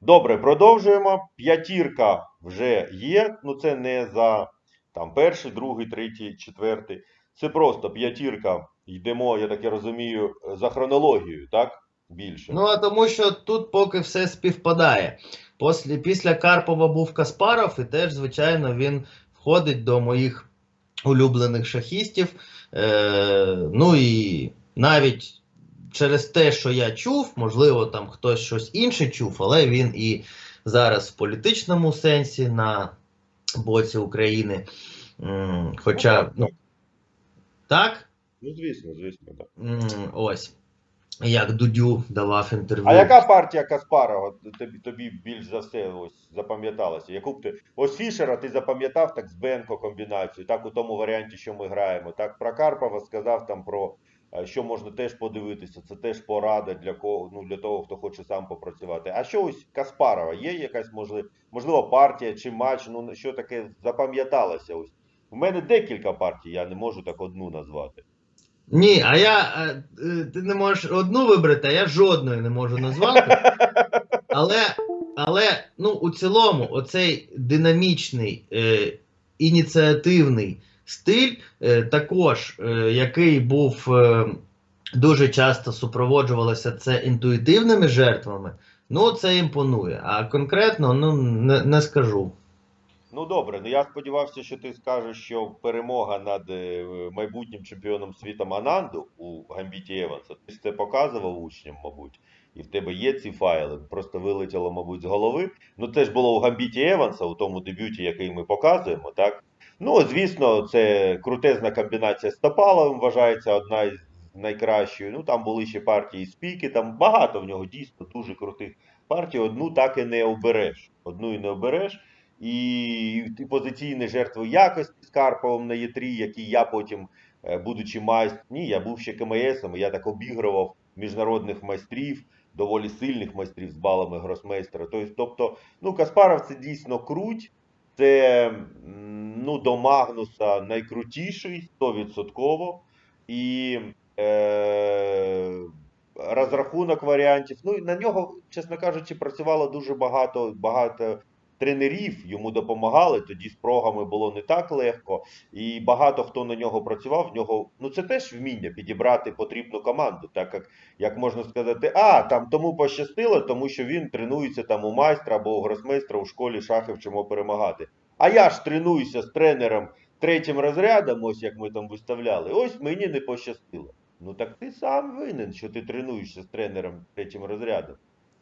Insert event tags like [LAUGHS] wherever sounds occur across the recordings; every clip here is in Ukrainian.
Добре, продовжуємо. П'ятірка вже є. Ну, це не за там, перший, другий, третій, четвертий. Це просто п'ятірка. Йдемо, я таке розумію, за хронологією, так? Більше. Ну, а тому що тут поки все співпадає. Після, після Карпова був Каспаров, і теж, звичайно, він входить до моїх улюблених шахістів. Е, ну і навіть через те, що я чув, можливо, там хтось щось інше чув, але він і зараз в політичному сенсі на боці України. Хоча, ну, так? Ну, звісно, звісно, так. Ось. Як Дудю давав інтерв'ю. А яка партія Каспарова тобі, тобі більш за все ось запам'яталася? Яку б ти ось Фішера ти запам'ятав так з Бенко комбінацію, так у тому варіанті, що ми граємо. Так про Карпова сказав там про що можна теж подивитися. Це теж порада для кого ну для того, хто хоче сам попрацювати. А що ось Каспарова? Є якась можливо, можливо партія чи матч? Ну що таке запам'яталося? Ось у мене декілька партій, я не можу так одну назвати. Ні, а я. е, е, Ти не можеш одну вибрати, а я жодної не можу назвати. [LAUGHS] Але, але ну, у цілому, оцей динамічний, е, ініціативний стиль, е, також, е, який був е, дуже часто супроводжувалося це інтуїтивними жертвами, ну це імпонує. А конкретно ну, не, не скажу. Ну добре, ну я сподівався, що ти скажеш, що перемога над майбутнім чемпіоном світу Ананду у Гамбіті Еванса. Ти це показував учням, мабуть, і в тебе є ці файли. Просто вилетіло, мабуть, з голови. Ну це ж було у Гамбіті Еванса, у тому дебюті, який ми показуємо, так? Ну, звісно, це крутезна комбінація з Топаловим, вважається одна із найкращою. Ну там були ще партії спіки, там багато в нього дійсно дуже крутих партій. Одну так і не обереш. Одну і не обереш. І, позиційні жертви якості з Карповим на Є3, який я потім, е, будучи майстром, ні, я був ще КМСом, я так обігрував міжнародних майстрів, доволі сильних майстрів з балами гросмейстера. Тобто, ну, Каспаров це дійсно круть. Це ну, до Магнуса найкрутіший 100%. І е, розрахунок варіантів. Ну, на нього, чесно кажучи, працювало дуже багато, багато тренерів йому допомагали. Тоді з прогами було не так легко. І багато хто на нього працював. В нього ну це теж вміння підібрати потрібну команду, так як, як можна сказати, а там тому пощастило, тому що він тренується там у майстра або у гросмейстра у школі шахи вчимо перемагати. А я ж тренуюся з тренером третім розрядом, ось як ми там виставляли. Ось мені не пощастило. Ну так ти сам винен, що ти тренуєшся з тренером третім розрядом.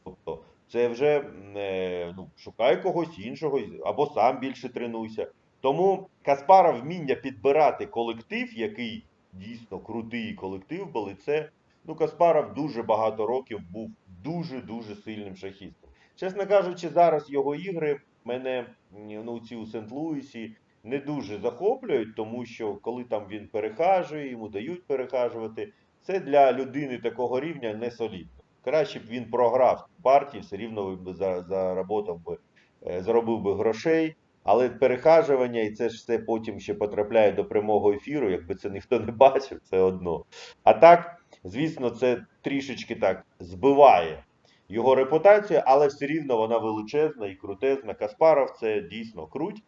Тобто, це вже е, ну, шукай когось іншого або сам більше тренуйся. Тому Каспара вміння підбирати колектив, який дійсно крутий колектив були, це ну, Каспаров дуже багато років був дуже-дуже сильним шахістом. Чесно кажучи, зараз його ігри мене ну, ці у Сент-Луісі не дуже захоплюють, тому що коли там він перехажує, йому дають перехажувати, це для людини такого рівня не солідно. Краще б він програв партії, все рівно би заработав би, е, заробив би грошей. Але перехажування, і це ж все потім ще потрапляє до прямого ефіру, якби це ніхто не бачив, це одно. А так, звісно, це трішечки так збиває його репутацію, але все рівно вона величезна і крутезна. Каспаров це дійсно круть.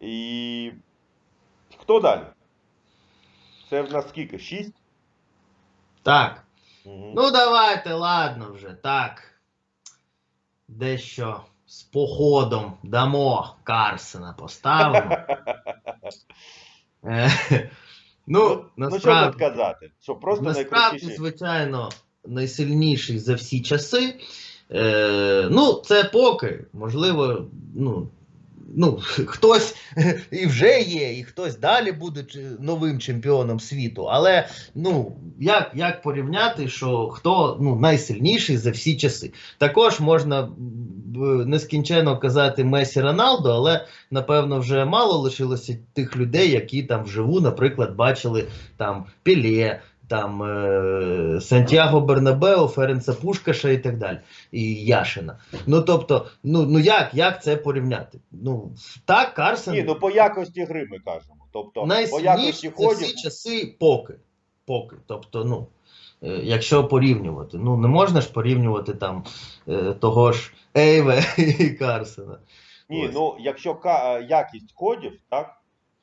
І хто далі? Це в нас скільки? Шість? Так. Угу. Ну, давайте, ладно вже, так. Дещо з походом дамо Карсена поставимо. Е, Ну, ну, що тут насправді, казати? Що просто насправді, звичайно, найсильніший за всі часи. Е, ну, це поки, можливо, ну, ну, [LAUGHS] хтось і вже є, і хтось далі буде новим чемпіоном світу. Але ну, як, як порівняти, що хто ну, найсильніший за всі часи? Також можна нескінченно казати Месі Роналдо, але напевно вже мало лишилося тих людей, які там вживу, наприклад, бачили там Пілє. Там е, Сантьяго Бернабео, Ференца Пушкаша і так далі, і Яшина. Ну тобто, ну, ну як, як це порівняти? Ну так, Карсен Ні, ну по якості гри ми кажемо. Тобто, по якості за ходів. всі часи поки. Поки. Тобто, ну, е, якщо порівнювати, ну не можна ж порівнювати там е, того ж Ейве [LAUGHS] і Карсена. Ні, Ось. ну якщо е, якість кодів, так,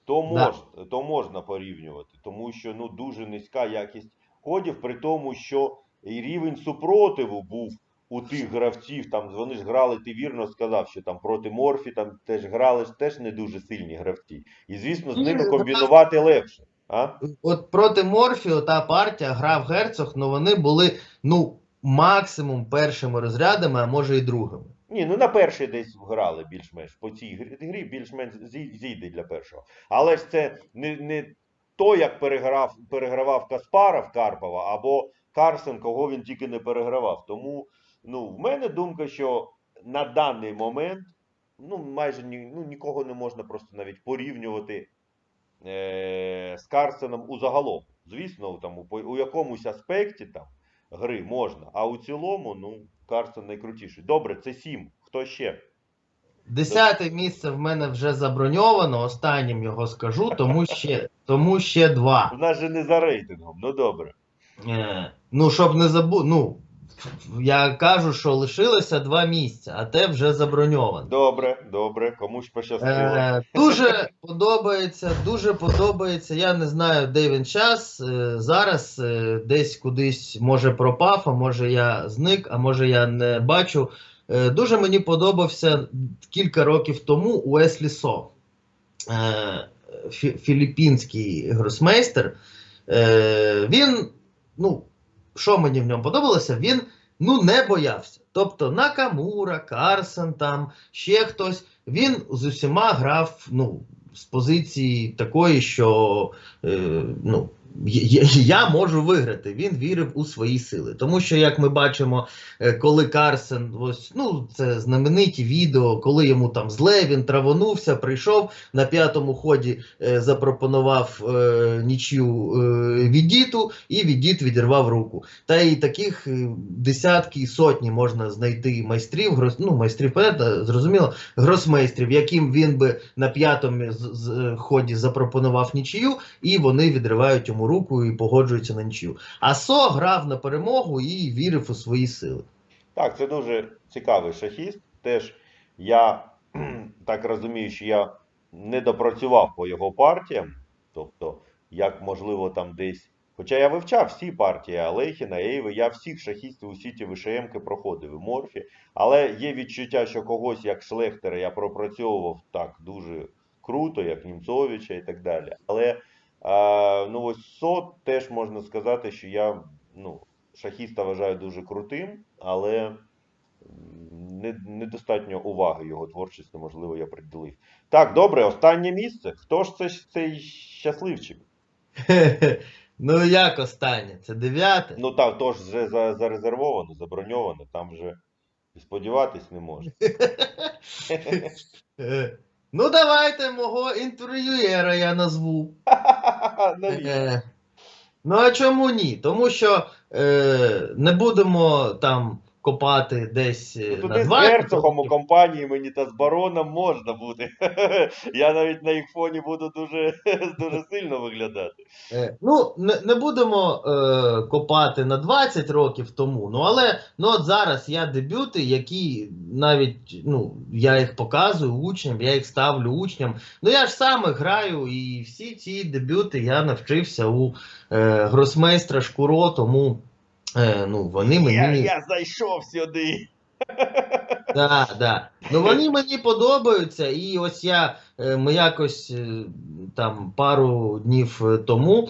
то, Да. мож, то можна порівнювати, тому що ну, дуже низька якість кодів, при тому, що і рівень супротиву був у тих гравців, там вони ж грали, ти вірно сказав, що там проти Морфі там теж грали ж теж не дуже сильні гравці. І звісно, з ними ну, комбінувати легше. А? От проти Морфіо та партія грав герцог, ну вони були ну максимум першими розрядами, а може і другими. Ні, ну на перший десь грали більш-менш. По цій грі, більш-менш зійде для першого. Але ж це не, не то, як переграв, перегравав Каспаров Карпова, або Карсен, кого він тільки не перегравав. Тому ну, в мене думка, що на даний момент ну, майже ні, ну, нікого не можна просто навіть порівнювати е, з Карсеном у загалом. Звісно, там, у, у якомусь аспекті там, гри можна, а у цілому, ну, Карсен найкрутіший. Добре, це сім. Хто ще? Десяте місце в мене вже заброньовано. Останнім його скажу, тому ще, тому ще два. У нас же не за рейтингом, ну добре. Е, ну, щоб не забу... Ну, я кажу, що лишилося два місця, а те вже заброньовано. Добре, добре, комусь пощастило. Е, дуже подобається, дуже подобається. Я не знаю, де він час. Е, зараз е, десь кудись може пропав, а може я зник, а може я не бачу. Е, дуже мені подобався кілька років тому Уеслі Со, е, фі- філіппінський гросмейстер. Е, він, ну, що мені в ньому подобалося, він ну, не боявся. Тобто Накамура, Карсен, там, ще хтось, він з усіма грав ну, з позиції такої, що е, ну, я, можу виграти. Він вірив у свої сили. Тому що, як ми бачимо, е, коли Карсен, ось, ну, це знамениті відео, коли йому там зле, він травонувся, прийшов на п'ятому ході, е, запропонував е, нічю е, Відіту, і Відіт відірвав руку. Та і таких е, десятки і сотні можна знайти майстрів, грос, ну, майстрів, понятно, зрозуміло, гросмейстрів, яким він би на п'ятому ході запропонував нічию, і вони відривають йому руку і погоджуються на нічию. А Со грав на перемогу і вірив у свої сили. Так, це дуже цікавий шахіст. Теж я [CLEARS THROAT] так розумію, що я не допрацював по його партіям. Тобто, як можливо там десь. Хоча я вивчав всі партії Алехіна, Ейви, я всіх шахістів усі ті ВШМки проходив і Морфі. Але є відчуття, що когось як Шлехтера я пропрацьовував так дуже круто, як Німцовича і так далі. Але а, ну ось Сот теж можна сказати, що я ну, шахіста вважаю дуже крутим, але м, не, недостатньо уваги його творчості, можливо, я приділив. Так, добре, останнє місце. Хто ж це цей щасливчик? [LAUGHS] Ну як останнє? Це дев'яте. Ну так, то ж вже за, зарезервовано, заброньовано, там вже сподіватись не можна. [LAUGHS] Ну, давайте мого інтерв'юєра я назву. [LAUGHS] Е, Ну, а чому ні? Тому що е, не будемо там копати десь е, Ну, туди на з герцогом у компанії мені та з бароном можна буде. [LAUGHS] Я навіть на їх фоні буду дуже, [LAUGHS] дуже сильно виглядати. Е, Ну, не, не будемо е, копати на 20 років тому. Ну, але ну, от зараз я дебюти, які навіть ну, я їх показую учням, я їх ставлю учням. Ну, я ж саме граю, і всі ці дебюти я навчився у е, гросмейстра Шкуро, тому е, ну, вони мені. Я, я зайшов сюди. [LAUGHS] Да, да. Ну вони мені подобаються, і ось я е, ми якось е, там пару днів е, тому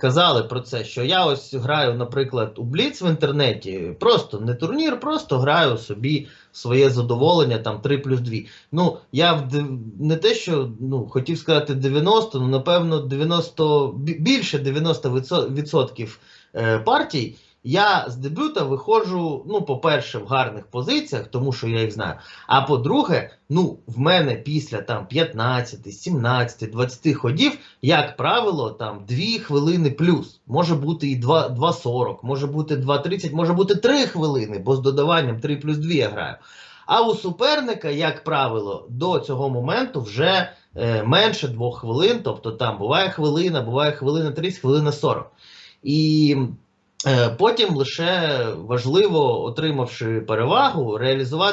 казали про це, що я ось граю, наприклад, у Бліц в інтернеті, просто не турнір, просто граю собі своє задоволення, там 3 плюс 2. Ну, я в не те, що ну, хотів сказати 90, ну напевно, 90, більше 90% е, партій. Я з дебюта виходжу, ну, по-перше, в гарних позиціях, тому що я їх знаю. А по-друге, ну, в мене після там 15, 17, 20 ходів, як правило, там 2 хвилини плюс. Може бути і 2.40, може бути 2.30, може бути 3 хвилини, бо з додаванням 3 плюс 2 я граю. А у суперника, як правило, до цього моменту вже е, менше 2 хвилин, тобто там буває хвилина, буває хвилина 30, хвилина 40. І Потім лише важливо, отримавши перевагу, реалізувати.